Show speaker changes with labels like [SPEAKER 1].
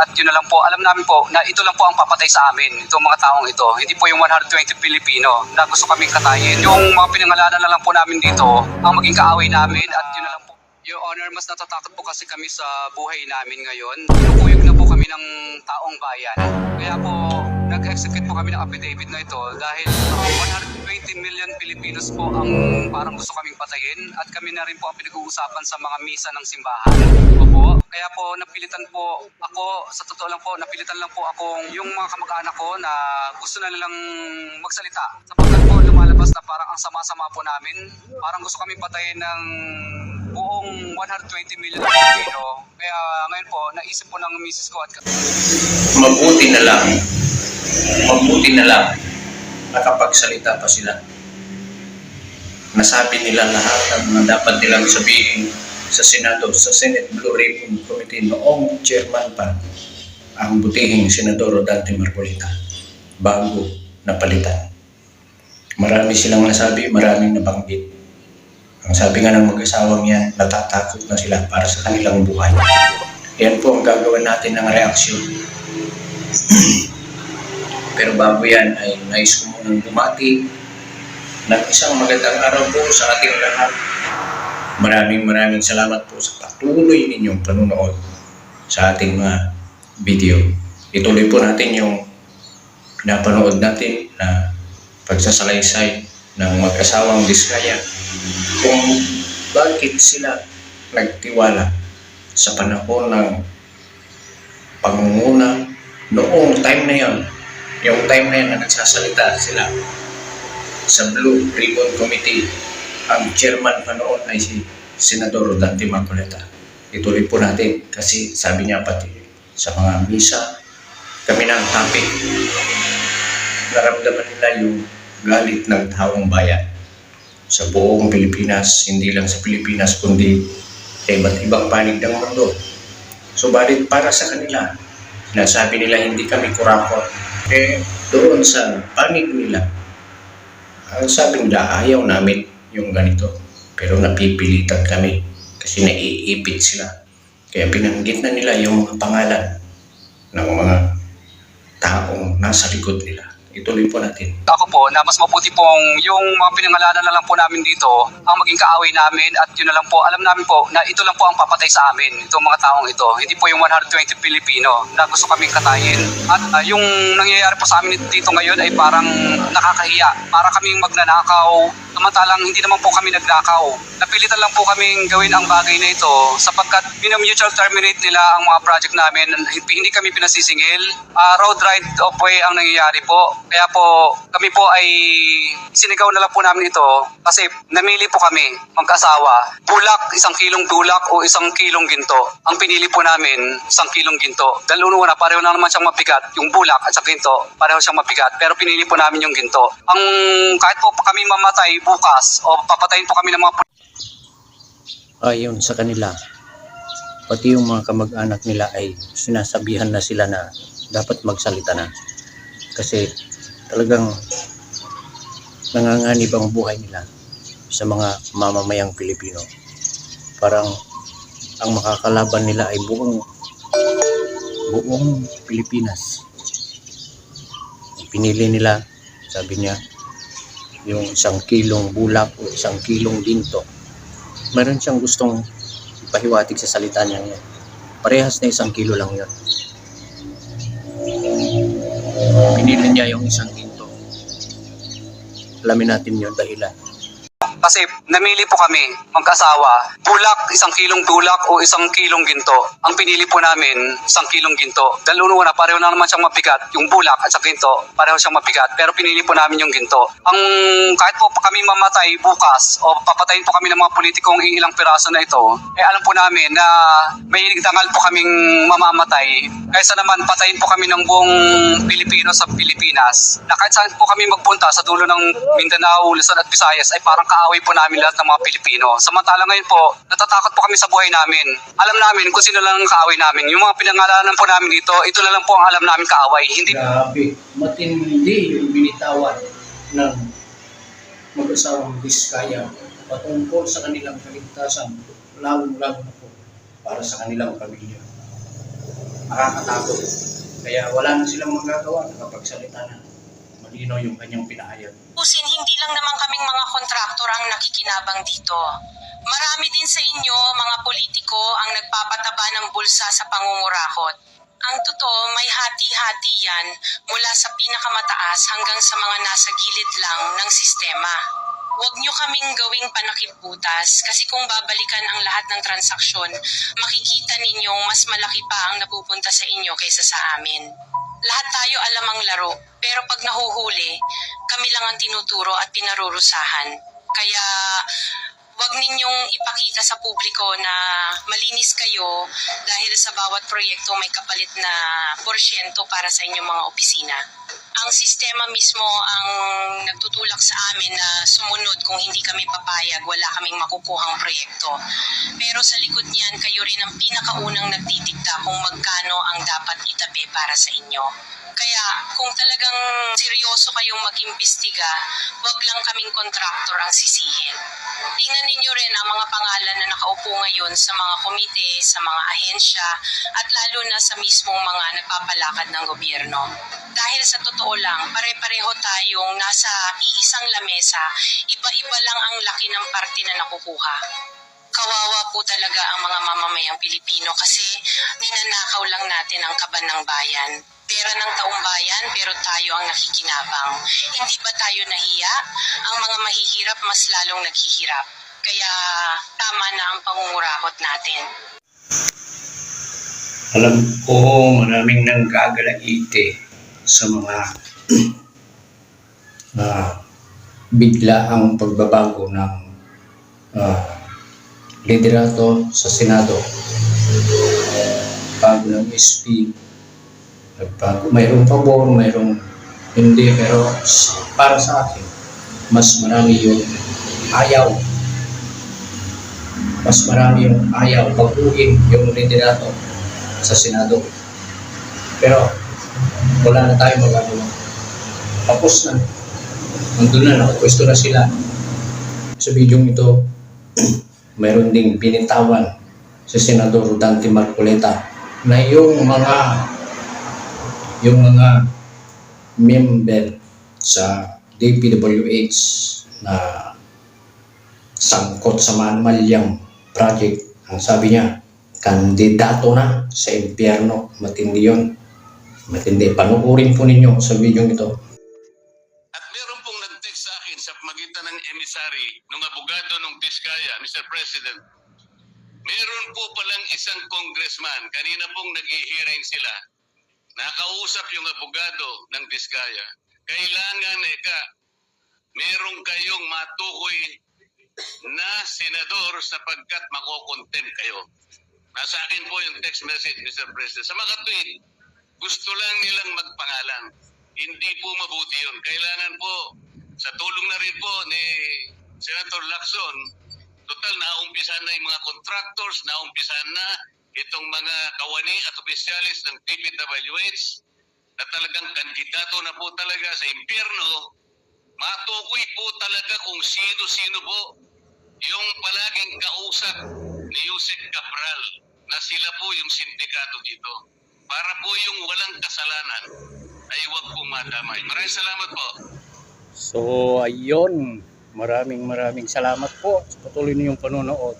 [SPEAKER 1] at yun na lang po, alam namin po na ito lang po ang papatay sa amin, itong mga taong ito. Hindi po yung 120 Pilipino na gusto kaming katayin. Yung mga pinangalanan na lang po namin dito, ang maging kaaway namin at yun na lang po. Your Honor, mas natatakot po kasi kami sa buhay namin ngayon. Pinupuyog na po kami ng taong bayan. Kaya po, nag-execute po kami ng affidavit na ito dahil uh, 120 million Filipinos po ang parang gusto kaming patayin at kami na rin po ang pinag-uusapan sa mga misa ng simbahan. Opo. Kaya po napilitan po ako, sa totoo lang po, napilitan lang po akong yung mga kamag-anak ko na gusto na nilang magsalita. Sapagkat po lumalabas na parang ang sama-sama po namin. Parang gusto kaming patayin ng buong 120 million Pilipino. Kaya ngayon po, naisip po ng misis ko at
[SPEAKER 2] mabuti na lang, mabuti na lang, nakapagsalita pa sila. Nasabi nila lahat ng mga dapat nilang sabihin sa Senado, sa Senate Blue Ribbon Committee noong chairman pa ang butihing Senador Rodante Marcolita bago napalitan. Marami silang nasabi, maraming nabanggit. Ang sabi nga ng mag-asawang yan, natatakot na sila para sa kanilang buhay. Yan po ang gagawin natin ng reaksyon. Pero bago yan ay nais ko munang bumati ng isang magandang araw po sa ating lahat. Maraming maraming salamat po sa patuloy ninyong panunood sa ating mga video. Ituloy po natin yung pinapanood natin na pagsasalaysay ng mag-asawang Diskaya kung bakit sila nagtiwala sa panahon ng pangunguna noong time na yon yung time na yun na nagsasalita sila sa Blue Ribbon Committee ang chairman pa noon ay si Senador Rodante Marcoleta ituloy po natin kasi sabi niya pati sa mga misa kami ng topic naramdaman nila yung galit ng taong bayan sa buong Pilipinas, hindi lang sa Pilipinas kundi sa iba't ibang panig ng mundo. Subalit para sa kanila, sinasabi nila hindi kami kurakot. Eh, doon sa panig nila, ang sabi nila ayaw namin yung ganito. Pero napipilitan kami kasi naiipit sila. Kaya pinanggit na nila yung mga pangalan ng mga taong nasa likod nila. Ituloy po natin.
[SPEAKER 1] ako po na mas mabuti pong yung mga pinangalanan na lang po namin dito ang maging kaaway namin at yun na lang po, alam namin po na ito lang po ang papatay sa amin, itong mga taong ito. Hindi po yung 120 Pilipino na gusto kaming katayin. At ah, yung nangyayari po sa amin dito ngayon ay parang nakakahiya. Para kaming magnanakaw, samantalang hindi naman po kami nagnakaw. Napilitan lang po kaming gawin ang bagay na ito sapagkat mutual terminate nila ang mga project namin. Hindi kami pinasisingil. Ah, road right of way ang nangyayari po. Kaya po kami po ay sinigaw na lang po namin ito kasi namili po kami mag-asawa. Bulak, isang kilong bulak o isang kilong ginto. Ang pinili po namin, isang kilong ginto. Dahil una, pareho lang naman siyang mabigat. Yung bulak at sa ginto, pareho siyang mabigat. Pero pinili po namin yung ginto. Ang kahit po kami mamatay bukas o papatayin po kami ng mga
[SPEAKER 3] ayon sa kanila pati yung mga kamag-anak nila ay sinasabihan na sila na dapat magsalita na. Kasi talagang nanganganib ang buhay nila sa mga mamamayang Pilipino. Parang ang makakalaban nila ay buong buong Pilipinas. Pinili nila sabi niya yung isang kilong bulak o isang kilong ginto meron siyang gustong ipahiwatig sa salita niya yan. Parehas na isang kilo lang yun. Pinili niya yung isang ginto. Alamin natin yun dahilan.
[SPEAKER 1] Kasi namili po kami mag-asawa. Bulak, isang kilong bulak o isang kilong ginto. Ang pinili po namin, isang kilong ginto. Dahil una, pareho na naman siyang mabigat. Yung bulak at sa ginto, pareho siyang mabigat. Pero pinili po namin yung ginto. Ang kahit po kami mamatay bukas o papatayin po kami ng mga politikong ilang piraso na ito, eh alam po namin na may dangal po kaming mamamatay. Kaysa naman patayin po kami ng buong Pilipino sa Pilipinas. Na kahit saan po kami magpunta sa dulo ng Mindanao, Luzon at Visayas ay parang kaaway po namin lahat ng mga Pilipino. Samantala ngayon po, natatakot po kami sa buhay namin. Alam namin kung sino lang ang kaaway namin. Yung mga pinangalanan po namin dito, ito lang po ang alam namin kaaway. Hindi
[SPEAKER 2] Grabe, matindi yung binitawan ng mag-asawang Biskaya patungkol sa kanilang kaligtasan, lalong-lalo na po para sa kanilang pamilya.
[SPEAKER 3] nakakatakot. Kaya wala na silang magagawa, nakapagsalita na. Malinaw yung kanyang pinahayag.
[SPEAKER 4] Pusin, hindi lang naman kaming mga kontraktor ang nakikinabang dito. Marami din sa inyo, mga politiko, ang nagpapataba ng bulsa sa pangungurakot. Ang totoo, may hati-hati yan mula sa pinakamataas hanggang sa mga nasa gilid lang ng sistema. Huwag nyo kaming gawing panakibutas kasi kung babalikan ang lahat ng transaksyon, makikita ninyong mas malaki pa ang napupunta sa inyo kaysa sa amin. Lahat tayo alam ang laro, pero pag nahuhuli, kami lang ang tinuturo at pinarurusahan. Kaya wag ninyong ipakita sa publiko na malinis kayo dahil sa bawat proyekto may kapalit na porsyento para sa inyong mga opisina. Ang sistema mismo ang nagtutulak sa amin na sumunod kung hindi kami papayag, wala kaming makukuhang proyekto. Pero sa likod niyan, kayo rin ang pinakaunang nagdidikta kung magkano ang dapat itabi para sa inyo. Kaya kung talagang seryoso kayong mag-imbestiga, wag lang kaming kontraktor ang sisihin. Tingnan ninyo rin ang mga pangalan na nakaupo ngayon sa mga komite, sa mga ahensya, at lalo na sa mismong mga nagpapalakad ng gobyerno. Dahil sa totoo lang, pare-pareho tayong nasa iisang lamesa, iba-iba lang ang laki ng parte na nakukuha. Kawawa po talaga ang mga mamamayang Pilipino kasi ninanakaw lang natin ang kaban ng bayan. Pera ng taong bayan pero tayo ang nakikinabang. Hindi ba tayo nahiya? Ang mga mahihirap mas lalong naghihirap. Kaya tama na ang pangungurakot natin.
[SPEAKER 2] Alam ko maraming nanggagalaite sa mga ah, bigla ang pagbabago ng ah, liderato sa Senado. Bago ng SP, nagbago. Mayroong pabor, mayroong hindi, pero para sa akin, mas marami yung ayaw. Mas marami yung ayaw baguhin yung liderato sa Senado. Pero wala na tayo magagawa. Tapos na. Nandun na, nakapwesto na sila. Sa video ito, mayroon ding binitawan si Senador Dante Marcoleta na yung mga yung mga member sa DPWH na sangkot sa Manmalyang project, ang sabi niya, kandidato na sa impyerno. Matindi yun. Matindi. Panuorin po ninyo sa video ito.
[SPEAKER 5] At meron pong nag-text sa akin sa magitan ng emisary ng abogado ng Diskaya, Mr. President. Meron po palang isang congressman, kanina pong nag-hearing sila, nakausap yung abogado ng Diskaya. Kailangan, eka, meron kayong matukoy na senador sapagkat makokontent kayo. Nasa akin po yung text message, Mr. President. Sa mga tweet, gusto lang nilang magpangalan. Hindi po mabuti yun. Kailangan po, sa tulong na rin po ni Senator Lacson, total naumpisan na yung mga contractors, naumpisan na itong mga kawani at opisyalis ng TPWH na talagang kandidato na po talaga sa impyerno, matukoy po talaga kung sino-sino po yung palaging kausap ni Yusek Cabral na sila po yung sindikato dito. Para po yung walang kasalanan ay huwag po madamay. Maraming salamat po.
[SPEAKER 3] So, ayun. Maraming maraming salamat po sa patuloy niyong panonood.